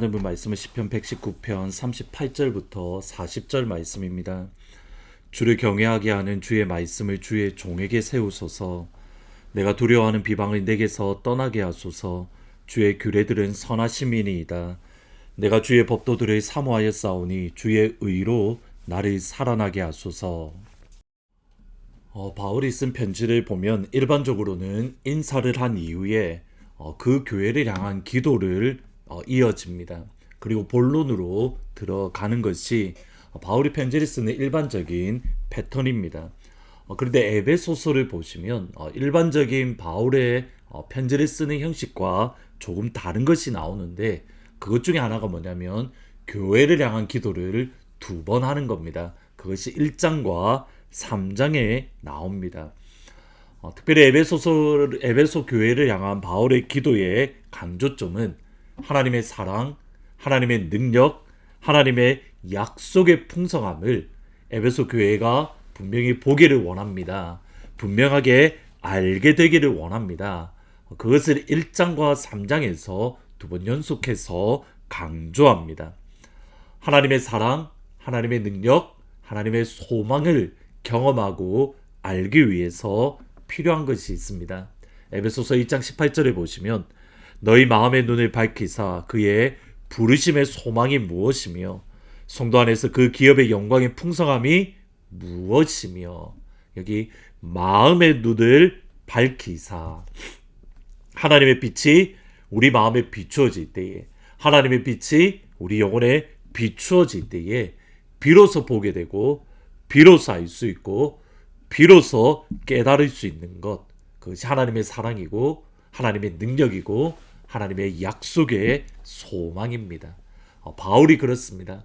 하는 말씀은 시편 119편 38절부터 40절 말씀입니다. 주를 경외하게 하는 주의 말씀을 주의 종에게 세우소서. 내가 두려워하는 비방을 내게서 떠나게 하소서. 주의 규례들은 선하심이니이다. 내가 주의 법도들을 사모하여 싸우니 주의 의로 나를 살아나게 하소서. 어, 바울이 쓴 편지를 보면 일반적으로는 인사를 한 이후에 어, 그 교회를 향한 기도를 어, 이어집니다. 그리고 본론으로 들어가는 것이 어, 바울이 편지를 쓰는 일반적인 패턴입니다. 어, 그런데 에베소서를 보시면 어, 일반적인 바울의 어, 편지를 쓰는 형식과 조금 다른 것이 나오는데 그것 중에 하나가 뭐냐면 교회를 향한 기도를 두 번 하는 겁니다. 그것이 1장과 3장에 나옵니다. 어, 특별히 에베소서 에베소 교회를 향한 바울의 기도의 강조점은 하나님의 사랑, 하나님의 능력, 하나님의 약속의 풍성함을 에베소 교회가 분명히 보기를 원합니다. 분명하게 알게 되기를 원합니다. 그것을 1장과 3장에서 두 번 연속해서 강조합니다. 하나님의 사랑, 하나님의 능력, 하나님의 소망을 경험하고 알기 위해서 필요한 것이 있습니다. 에베소서 2장 18절에 보시면 너희 마음의 눈을 밝히사 그의 부르심의 소망이 무엇이며 성도 안에서 그 기업의 영광의 풍성함이 무엇이며 여기 마음의 눈을 밝히사. 하나님의 빛이 우리 마음에 비추어질 때에 하나님의 빛이 우리 영혼에 비추어질 때에 비로소 보게 되고 비로소 알 수 있고 비로소 깨달을 수 있는 것. 그것이 하나님의 사랑이고 하나님의 능력이고 하나님의 약속의 소망입니다. 어, 바울이 그렇습니다.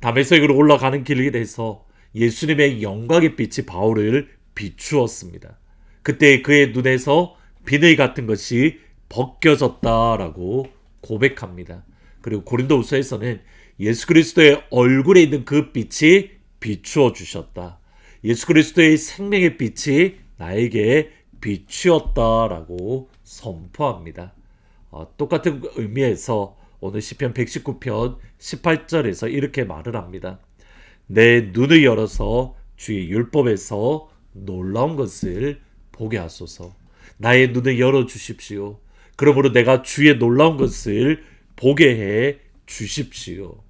담에색으로 올라가는 길에 대해서 예수님의 영광의 빛이 바울을 비추었습니다. 그때 그의 눈에서 비늘 같은 것이 벗겨졌다라고 고백합니다. 그리고 고린도후서에서는 예수 그리스도의 얼굴에 있는 그 빛이 비추어 주셨다. 예수 그리스도의 생명의 빛이 나에게 비추었다라고 선포합니다. 어, 똑같은 의미에서 오늘 시편 119편 18절에서 이렇게 말을 합니다. 내 눈을 열어서 주의 율법에서 놀라운 것을 보게 하소서. 나의 눈을 열어 주십시오. 그러므로 내가 주의 놀라운 것을 보게 해 주십시오.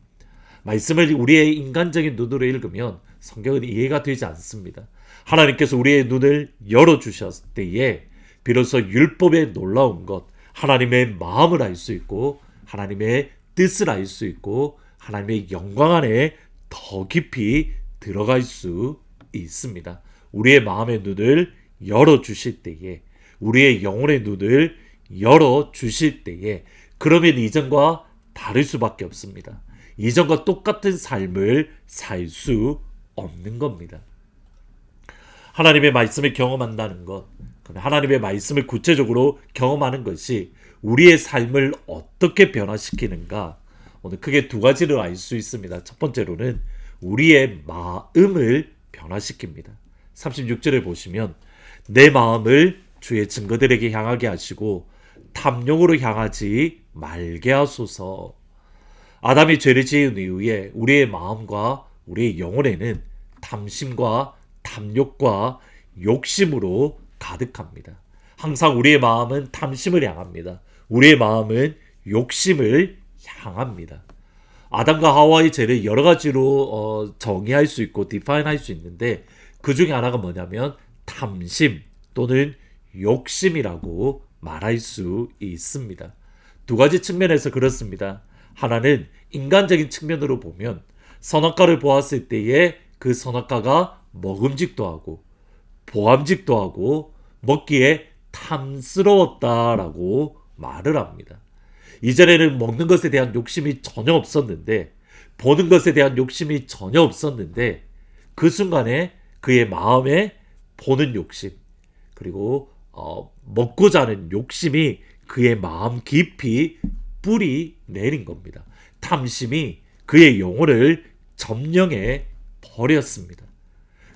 말씀을 우리의 인간적인 눈으로 읽으면 성경은 이해가 되지 않습니다. 하나님께서 우리의 눈을 열어 주셨을 때에 비로소 율법의 놀라운 것, 하나님의 마음을 알 수 있고 하나님의 뜻을 알 수 있고 하나님의 영광 안에 더 깊이 들어갈 수 있습니다. 우리의 마음의 눈을 열어 주실 때에 우리의 영혼의 눈을 열어 주실 때에 그러면 이전과 다를 수밖에 없습니다. 이전과 똑같은 삶을 살 수 없는 겁니다. 하나님의 말씀을 경험한다는 것, 하나님의 말씀을 구체적으로 경험하는 것이 우리의 삶을 어떻게 변화시키는가? 오늘 크게 두 가지를 알 수 있습니다. 첫 번째로는 우리의 마음을 변화시킵니다. 36절에 보시면 내 마음을 주의 증거들에게 향하게 하시고 탐욕으로 향하지 말게 하소서. 아담이 죄를 지은 이후에 우리의 마음과 우리의 영혼에는 탐심과 탐욕과 욕심으로 가득합니다. 항상 우리의 마음은 탐심을 향합니다. 우리의 마음은 욕심을 향합니다. 아담과 하와의 죄를 여러 가지로 어, 정의할 수 있고 디파인할 수 있는데 그 중에 하나가 뭐냐면 탐심 또는 욕심이라고 말할 수 있습니다. 두 가지 측면에서 그렇습니다. 하나는 인간적인 측면으로 보면 선악과를 보았을 때에 그 선악과가 먹음직도 하고 보암직도 하고 먹기에 탐스러웠다라고 말을 합니다. 이전에는 먹는 것에 대한 욕심이 전혀 없었는데 보는 것에 대한 욕심이 전혀 없었는데 그 순간에 그의 마음에 보는 욕심 그리고 어, 먹고자 하는 욕심이 그의 마음 깊이 뿌리 내린 겁니다. 탐심이 그의 영혼을 점령해 버렸습니다.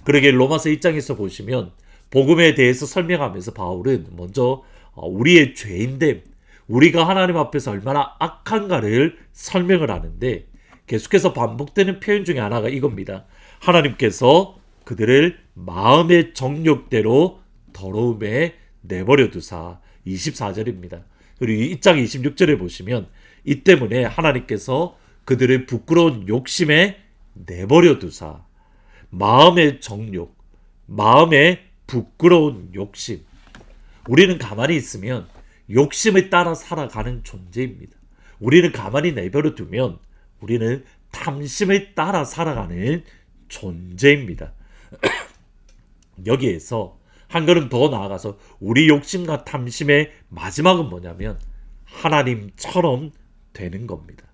그러게 로마서 1장에서 보시면 복음에 대해서 설명하면서 바울은 먼저 어, 우리의 죄인됨, 우리가 하나님 앞에서 얼마나 악한가를 설명을 하는데 계속해서 반복되는 표현 중에 하나가 이겁니다. 하나님께서 그들을 마음의 정욕대로 더러움에 내버려 두사 24절입니다. 그리고 이장 26절에 보시면 이 때문에 하나님께서 그들을 부끄러운 욕심에 내버려 두사 마음의 정욕, 마음의 부끄러운 욕심. 우리는 가만히 있으면 욕심을 따라 살아가는 존재입니다. 우리는 가만히 내버려 두면 우리는 탐심을 따라 살아가는 존재입니다. 여기에서 한 걸음 더 나아가서 우리 욕심과 탐심의 마지막은 뭐냐면 하나님처럼 되는 겁니다.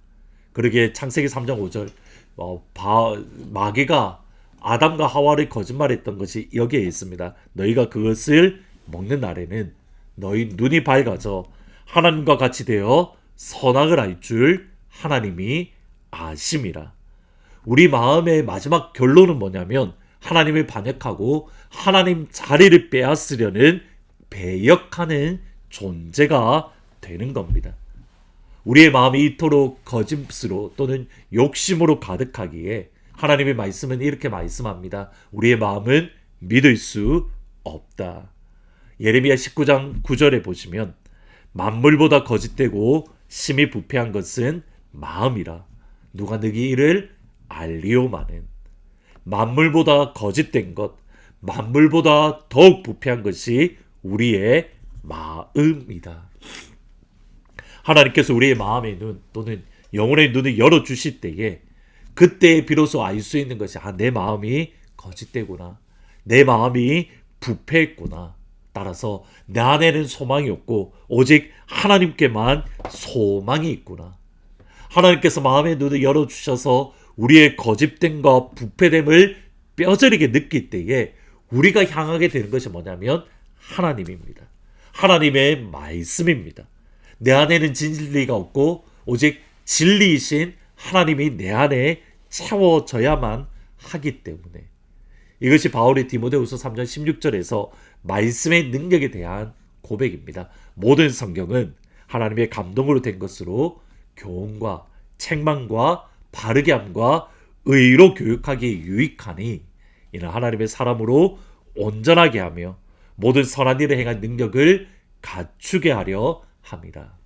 그러기에 창세기 3장 5절 어, 바, 마귀가 아담과 하와를 거짓말했던 것이 여기에 있습니다. 너희가 그것을 먹는 날에는 너희 눈이 밝아져 하나님과 같이 되어 선악을 알 줄 하나님이 아심이라. 우리 마음의 마지막 결론은 뭐냐면 하나님을 반역하고 하나님 자리를 빼앗으려는 배역하는 존재가 되는 겁니다. 우리의 마음이 이토록 거짓으로 또는 욕심으로 가득하기에 하나님의 말씀은 이렇게 말씀합니다. 우리의 마음은 믿을 수 없다. 예레미야 19장 9절에 보시면 만물보다 거짓되고 심히 부패한 것은 마음이라 누가 너희 이를 알리오마는 만물보다 거짓된 것 만물보다 더욱 부패한 것이 우리의 마음이다. 하나님께서 우리의 마음의 눈 또는 영혼의 눈을 열어 주실 때에 그때 비로소 알 수 있는 것이 아 내 마음이 거짓되구나. 내 마음이 부패했구나. 따라서 내 안에는 소망이 없고 오직 하나님께만 소망이 있구나. 하나님께서 마음의 눈을 열어 주셔서 우리의 거짓됨과 부패됨을 뼈저리게 느낄 때에 우리가 향하게 되는 것이 뭐냐면 하나님입니다. 하나님의 말씀입니다. 내 안에는 진리가 없고 오직 진리이신 하나님이 내 안에 채워져야만 하기 때문에 이것이 바울이 디모데후서 3장 16절에서 말씀의 능력에 대한 고백입니다. 모든 성경은 하나님의 감동으로 된 것으로 교훈과 책망과 바르게 함과 의로 교육하기에 유익하니 이는 하나님의 사람으로 온전하게 하며 모든 선한 일을 행한 능력을 갖추게 하려 함이라.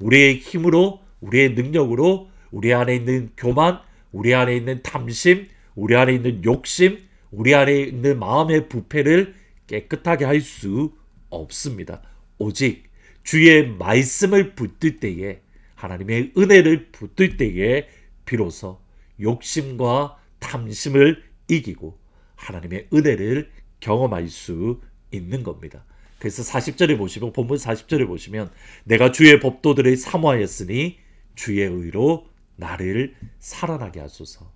우리의 힘으로 우리의 능력으로 우리 안에 있는 교만, 우리 안에 있는 탐심, 우리 안에 있는 욕심, 우리 안에 있는 마음의 부패를 깨끗하게 할 수 없습니다. 오직 주의 말씀을 붙들 때에 하나님의 은혜를 붙들 때에 비로소 욕심과 탐심을 이기고 하나님의 은혜를 경험할 수 있는 겁니다. 그래서 40절에 보시면 본문 40절에 보시면 내가 주의 법도들을 사모하였으니 주의 의로 나를 살아나게 하소서.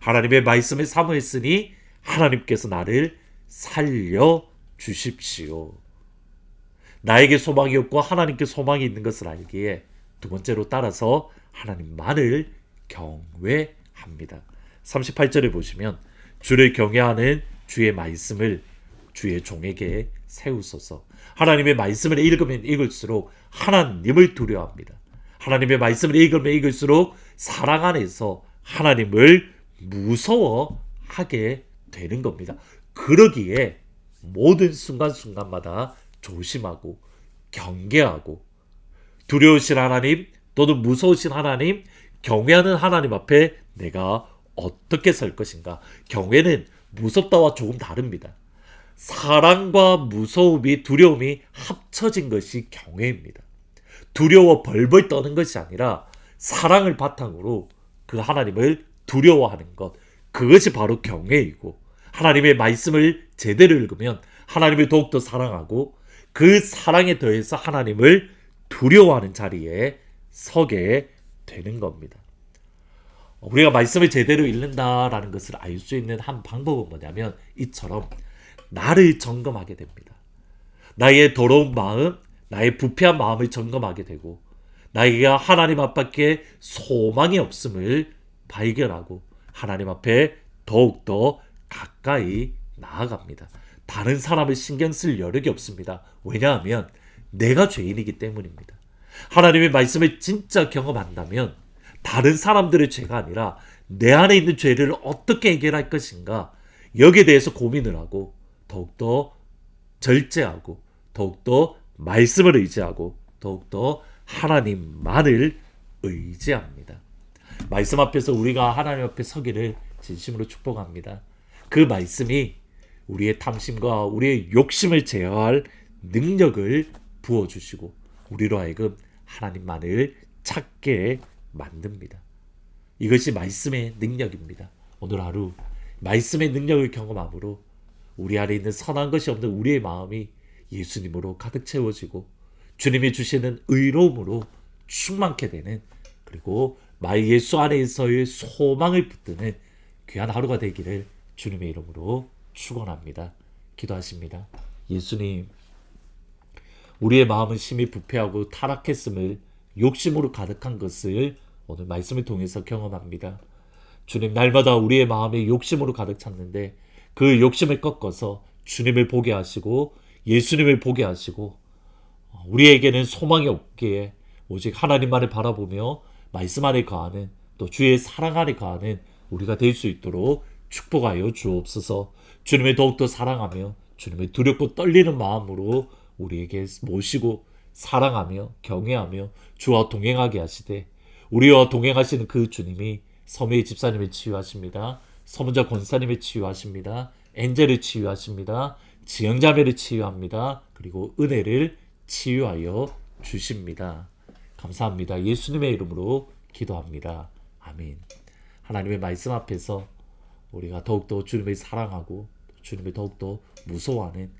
하나님의 말씀을 사모했으니 하나님께서 나를 살려 주십시오. 나에게 소망이 없고 하나님께 소망이 있는 것을 알기에 두 번째로 따라서 하나님만을 경외합니다. 38절에 보시면 주를 경외하는 주의 말씀을 주의 종에게 세우소서. 하나님의 말씀을 읽으면 읽을수록 하나님을 두려워합니다. 하나님의 말씀을 읽으면 읽을수록 사랑 안에서 하나님을 무서워하게 되는 겁니다. 그러기에 모든 순간순간마다 조심하고 경계하고 두려우신 하나님 또는 무서우신 하나님 경외하는 하나님 앞에 내가 어떻게 설 것인가 경외는 무섭다와 조금 다릅니다. 사랑과 무서움이 두려움이 합쳐진 것이 경외입니다. 두려워 벌벌 떠는 것이 아니라 사랑을 바탕으로 그 하나님을 두려워하는 것 그것이 바로 경외이고 하나님의 말씀을 제대로 읽으면 하나님을 더욱더 사랑하고 그 사랑에 더해서 하나님을 두려워하는 자리에 서게 되는 겁니다. 우리가 말씀을 제대로 읽는다라는 것을 알 수 있는 한 방법은 뭐냐면 이처럼 나를 점검하게 됩니다. 나의 더러운 마음, 나의 부패한 마음을 점검하게 되고 나에게 하나님 앞밖에 소망이 없음을 발견하고 하나님 앞에 더욱더 가까이 나아갑니다. 다른 사람을 신경 쓸 여력이 없습니다. 왜냐하면 내가 죄인이기 때문입니다. 하나님의 말씀을 진짜 경험한다면 다른 사람들의 죄가 아니라 내 안에 있는 죄를 어떻게 해결할 것인가 여기에 대해서 고민을 하고 더욱더 절제하고 더욱더 말씀을 의지하고 더욱더 하나님만을 의지합니다. 말씀 앞에서 우리가 하나님 앞에 서기를 진심으로 축복합니다. 그 말씀이 우리의 탐심과 우리의 욕심을 제어할 능력을 부어주시고 우리로 하여금 하나님만을 찾게 만듭니다. 이것이 말씀의 능력입니다. 오늘 하루 말씀의 능력을 경험함으로 우리 안에 있는 선한 것이 없는 우리의 마음이 예수님으로 가득 채워지고 주님이 주시는 의로움으로 충만케 되는 그리고 마이 예수 안에서의 소망을 붙드는 귀한 하루가 되기를 주님의 이름으로 축원합니다. 기도하십니다. 예수님 우리의 마음은 심히 부패하고 타락했음을 욕심으로 가득한 것을 오늘 말씀을 통해서 경험합니다. 주님 날마다 우리의 마음에 욕심으로 가득 찼는데 그 욕심을 꺾어서 주님을 보게 하시고 예수님을 보게 하시고 우리에게는 소망이 없기에 오직 하나님만을 바라보며 말씀 안에 거하는 또 주의 사랑 안에 거하는 우리가 될 수 있도록 축복하여 주옵소서. 주님을 더욱더 사랑하며 주님의 두렵고 떨리는 마음으로 우리에게 모시고 사랑하며 경외하며 주와 동행하게 하시되 우리와 동행하시는 그 주님이 섬의 집사님을 치유하십니다. 서문자 권사님을 치유하십니다. 엔젤을 치유하십니다. 지영자매를 치유합니다. 그리고 은혜를 치유하여 주십니다. 감사합니다. 예수님의 이름으로 기도합니다. 아멘. 하나님의 말씀 앞에서 우리가 더욱더 주님을 사랑하고 주님을 더욱더 무서워하는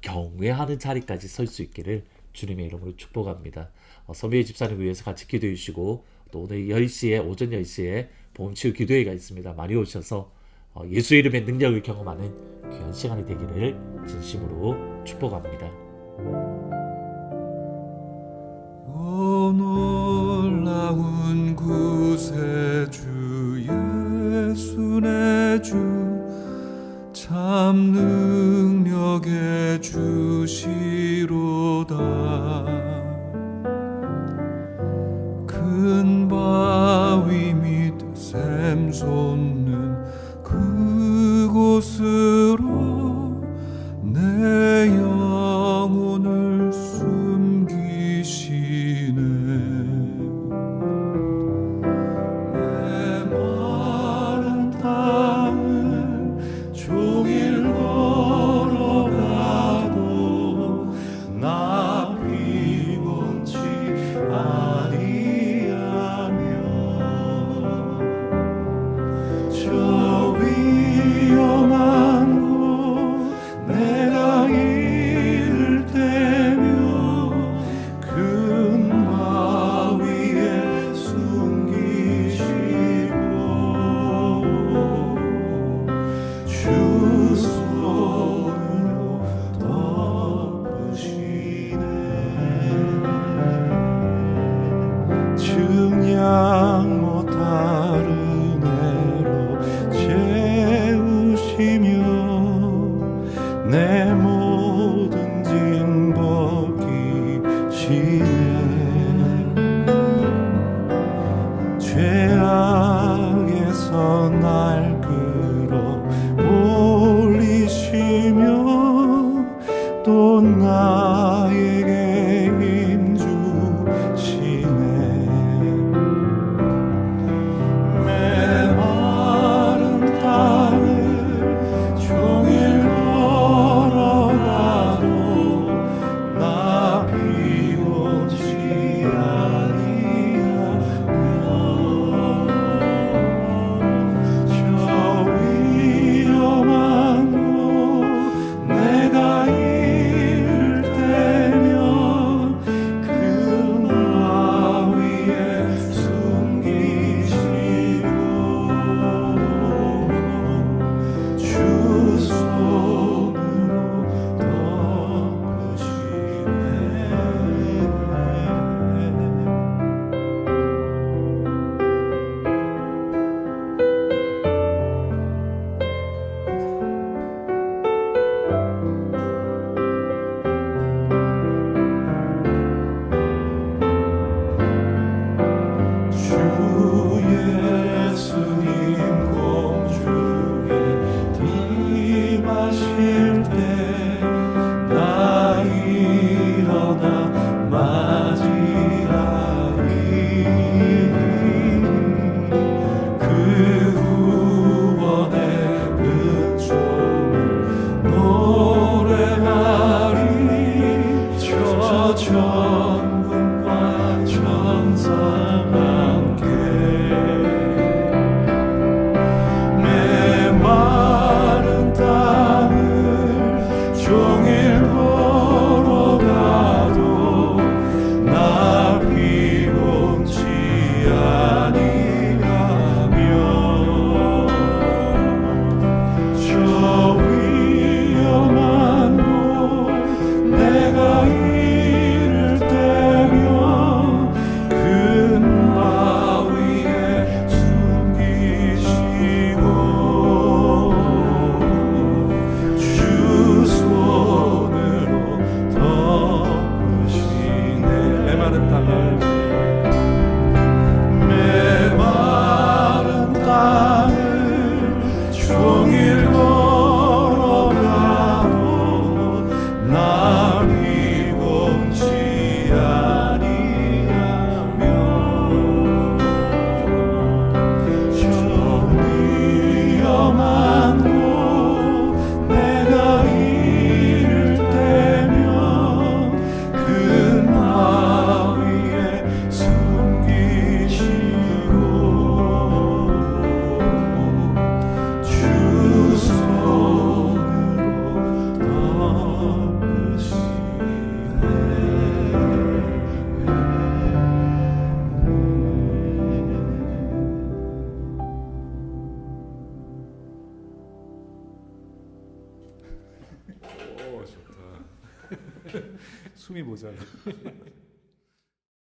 경외하는 자리까지 설 수 있기를 주님의 이름으로 축복합니다. 어, 서미의 집사님 위해서 같이 기도해 주시고 또 오늘 10시에 오전 10시에 보험치유 기도회가 있습니다. 많이 오셔서 어, 예수 이름의 능력을 경험하는 귀한 시간이 되기를 진심으로 축복합니다. 놀라운 구세주 예수 내주